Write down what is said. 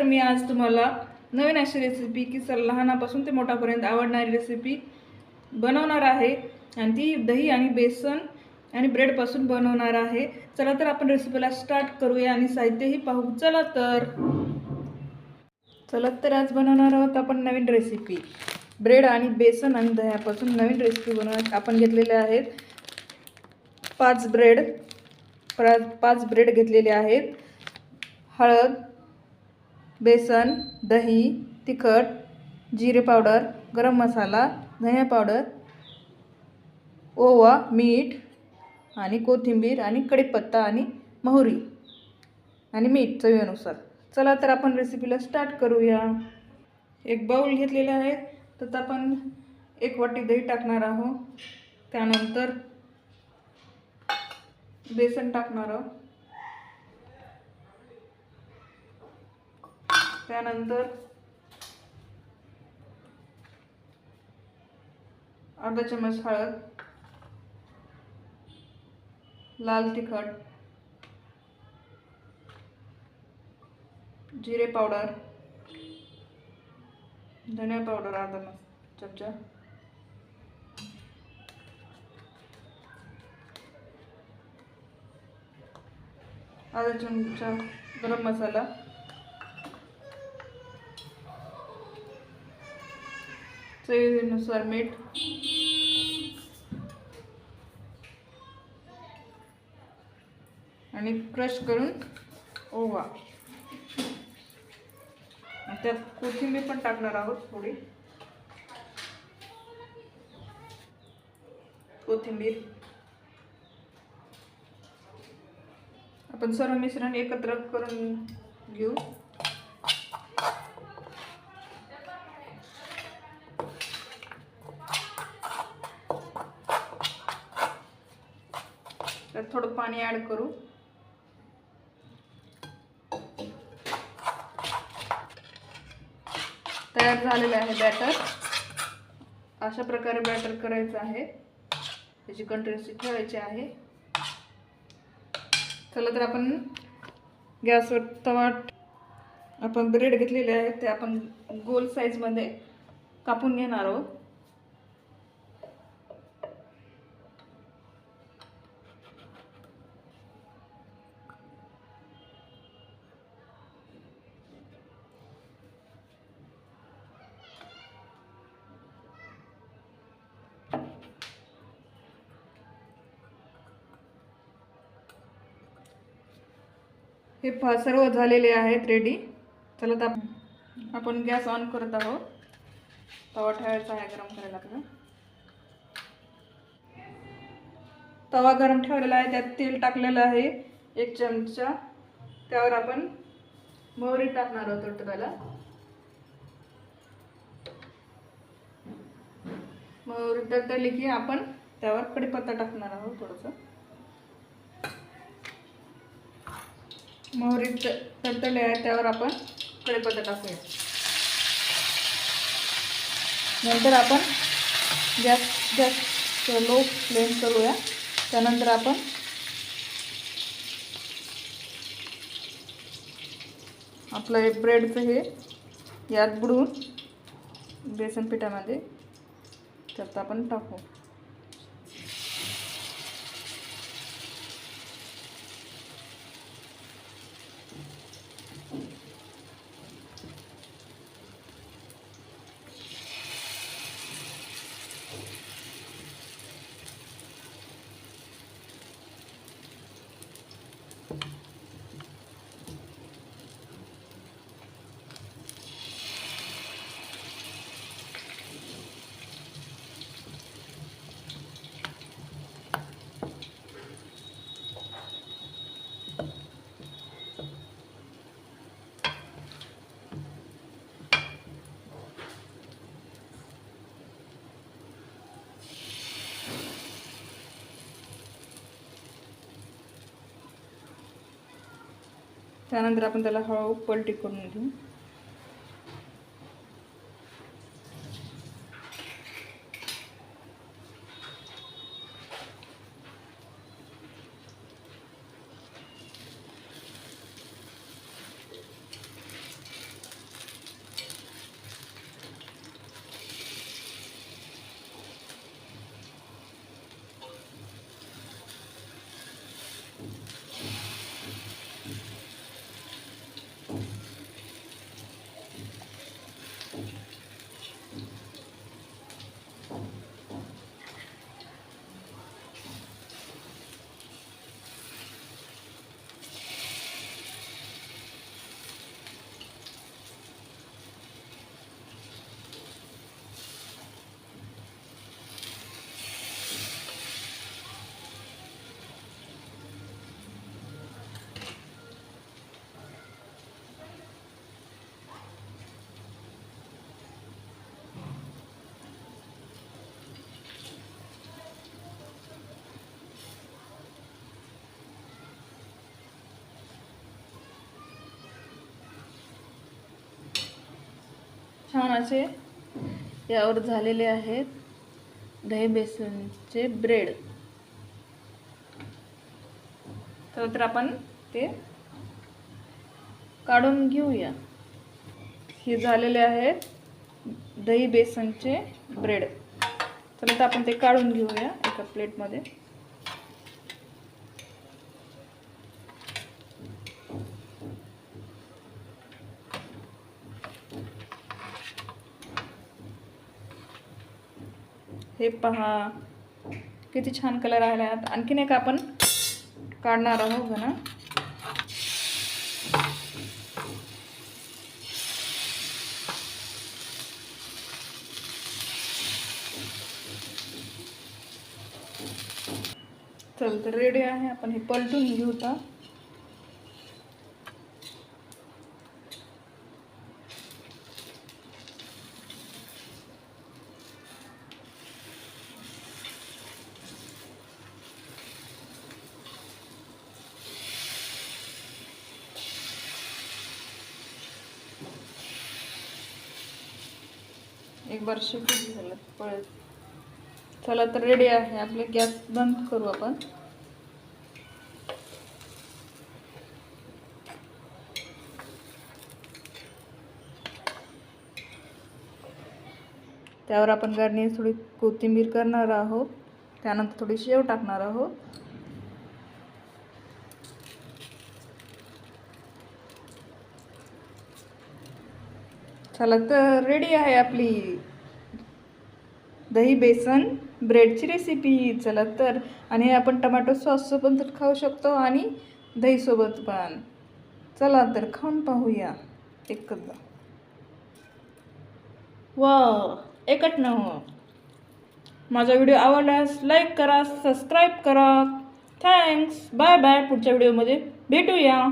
तर मी आज तुम्हाला नवीन अशी रेसिपी की सर लहानापासून ते मोठापर्यंत आवडणारी रेसिपी बनवणार आहे. आणि ती दही आणि बेसन आणि ब्रेडपासून बनवणार आहे. चला तर आपण रेसिपीला स्टार्ट करूया आणि साहित्यही पाहू. चला तर. चला तर आज बनवणार आहोत आपण नवीन रेसिपी ब्रेड आणि बेसन आणि दह्यापासून नवीन रेसिपी बनवण्यात आपण घेतलेले आहेत. पाच ब्रेड पाच पाच ब्रेड घेतलेले आहेत. हळद बेसन दही तिखट जिरे पावडर गरम मसाला धनिया पावडर ओवा मीठ आणि कोथिंबीर आणि कढीपत्ता आणि मोहरी आणि मीठ चवीनुसार. चला तर आपण रेसिपीला स्टार्ट करूया. एक बाऊल घेतलेला आहे. त्यात आपण एक वाटी दही टाकणार आहोत. त्यानंतर बेसन टाकणार आहोत. त्यानंतर अर्धा चम्मच हळद लाल तिखट जिरे पावडर धनिया पावडर अर्धा मस- चमचा. अर्धा चमचा गरम मसाला. चवीनुसार मीठ आणि क्रश करून ओवा. त्यात कोथिंबीर पण टाकणार आहोत थोडी. कोथिंबीर. आपण सर्व मिश्रण एकत्र करून घेऊ. तर थोडं पाणी ॲड करू. तयार झालेलं आहे बॅटर. अशा प्रकारे बॅटर करायचं आहे. त्याची कंटिन्युसी ठेवायची आहे. चला तर आपण गॅसवर तवा आपण ब्रेड घेतलेले आहे ते आपण गोल साईजमध्ये कापून घेणार आहोत. हे फ सर्व झालेले आहेत रेडी चला तर आप- आपण गॅस ऑन करत आहोत. तवा ठेवायचा आहे गरम करायला आपल्याला तवा गरम ठेवलेला आहे त्यात तेल टाकलेलं आहे एक चमचा. त्यावर आपण मोहरी टाकणार आहोत त्याला मोहरी टाकली की आपण त्यावर कडीपत्ता टाकणार आहोत थोडंसं. मोहरी तडतडले आहे त्यावर आपण कढीपत्ता टाकूया. नंतर आपण गॅस गॅस लो फ्लेम करूया. त्यानंतर आपण आपलं हे ब्रेडचं हे यात बुडवून बेसन पिठामध्ये त्यात आपण टाकू. त्यानंतर आपण त्याला हळू पलटी करून घेऊ छान असे यावर झालेले आहेत. दही बेसनचे ब्रेड. तर आपण ते काढून घेऊया. हे झालेले आहेत दही बेसनचे ब्रेड. तर आपण ते काढून घेऊया एका प्लेटमध्ये. हे पहा. किती छान कलर आले आहेत आणखीन एक आपण काढणार आहोत ना चल तर रेडी आहे. आपण हे पलटून घेऊ एक बार शिकून झालं? पळत चला तर रेडी आहे. आपले गॅस बंद करू आपण. त्यावर आपण गार्नियर थोडी कोथिंबीर करणार आहोत. त्यानंतर थोडी शेव टाकणार आहोत. चला तर रेडी आहे आपली दही बेसन ब्रेडची रेसिपी चला तर. आणि हे आपण टमॅटो पण तर खाऊ शकतो आणि दहीसोबत पण. चला तर खाऊन पाहूया. एकदा. वा एकट न हो माझा व्हिडिओ आवडल्यास लाईक करा सबस्क्राईब करा. थँक्स बाय बाय पुढच्या व्हिडिओमध्ये भेटूया.